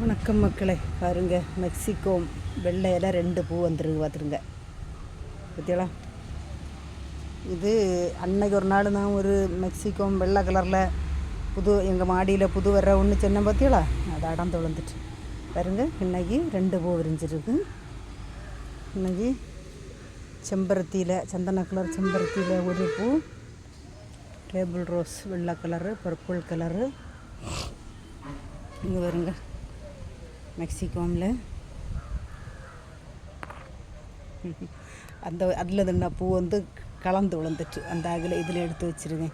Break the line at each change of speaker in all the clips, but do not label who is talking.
வணக்கம் மக்களே பாருங்க மெக்சிகோ வெள்ளையில் ரெண்டு பூ வந்துருக்கு பார்த்துருங்க பத்தியலா இது அன்னைக்கு ஒரு நாள் நான் ஒரு மெக்சிகோ வெள்ளை கலரில் புது எங்கள் மாடியில் புது வர்ற ஒன்று சின்ன பார்த்தியலா அது அடந்து விழுந்துட்டு பாருங்க இன்னைக்கு ரெண்டு பூ விரிஞ்சிருக்கு. இன்னைக்கு செம்பருத்தியில் சந்தன கலர் செம்பருத்தியில் ஒரு பூ. டேபிள் ரோஸ் வெள்ளை கலரு பர்பிள் கலரு. இங்கே வருங்க மெக்சிகோமில். அந்த அதில் தின்ன பூ வந்து கலந்து விழுந்துட்டு அந்த அகில இதில் எடுத்து வச்சுருங்க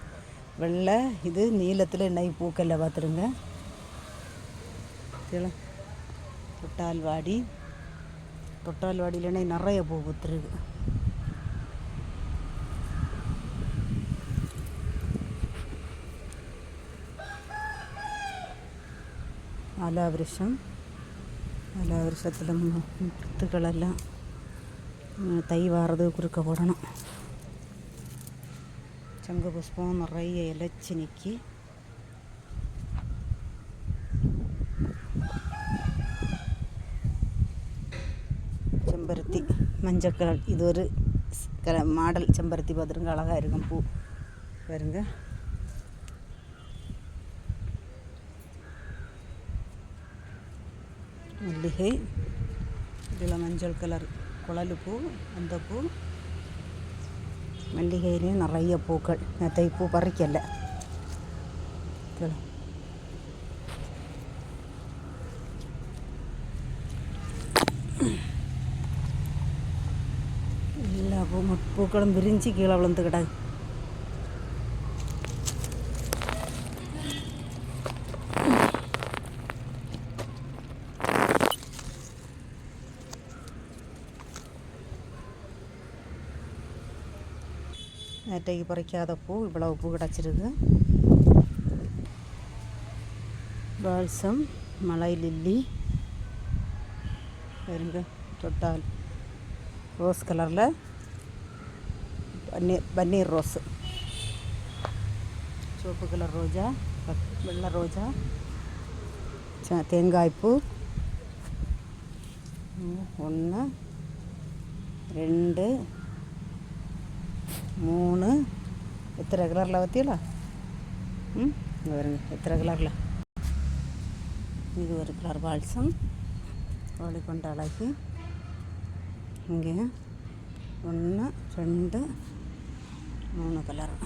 வெள்ளை இது நீளத்தில் நெய் பூக்கல்ல பார்த்துருங்க தொட்டால்வாடி தொட்டால் வாடி. தொட்டால் வாடியிலனே நிறைய பூ பூத்துருக்கு. എല്ലാ വൃക്ഷത്തിലും വിത്തുകളെല്ലാം തൈ വാർത് കുറുക്ക പോടണം ശംഖ് പുഷ്പം നിറയെ ഇലച്ച് നിൽക്കി ചെമ്പരത്തി மஞ்சள் இது ஒரு மாடல் செம்பருத்தி பார்த்துருங்க அழகாக இருக்கும் பூ பாருங்கள் மல்லிகை இதில் மஞ்சள் கலர் குழலு பூ அந்த பூ. மல்லிகையிலையும் நிறைய பூக்கள். நேற்றை பூ பறிக்கல. எல்லா பூ பூக்களும் விரிஞ்சு கீழே விழுந்து கிடக்கு நேற்றைக்கு பறிக்காத பூ இவ்வளவு பூ கிடச்சிருக்கு பால்சம் மலை லில்லி பாருங்க தொட்டால் ரோஸ் கலரில் பன்னீர் பன்னீர் ரோஸு சிவப்பு கலர் ரோஜா ப- வெள்ளை ரோஜா ச- தேங்காய்ப்பூ ஒன்று ரெண்டு மூணு. எத்தனை கலரில் பற்றியலா ம் இங்கே வருங்க எத்தனை கலரில்? இது ஒரு கலர் பால்சம். கோழி கொண்டு அழகி. இங்கே ஒன்று ரெண்டு மூணு கலர்.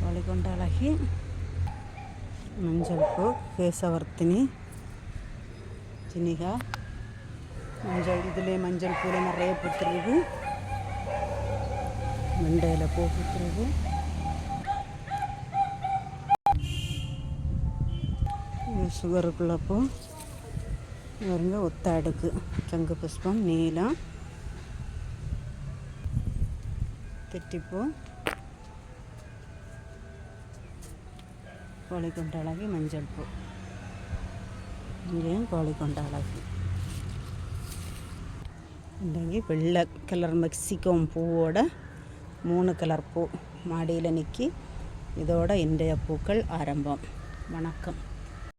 கோழி கொண்டு அழகி. மஞ்சள் பூ கேசவர்த்தினி ஜினிகா. மஞ்சள் இதுலேயே மஞ்சள் பூவில் நிறைய பூத்துருக்கு மண்டையில் பூ சுகருக்குள்ளே இது பூ பாருங்க ஒத்த அடுக்கு. சங்கு புஷ்பம் நீலம். தெட்டிப்பூ கோழிக்கொண்ட அழகி மஞ்சள் பூ. இங்கேயும் கோழிக்கொண்ட அழகி. இன்றைக்கு வெள்ளை கலர் மெக்சிகோம் பூவோட மூணு கலர் பூ மாடியில் நிற்கி இதோட இன்றைய பூக்கள் ஆரம்பம். வணக்கம்.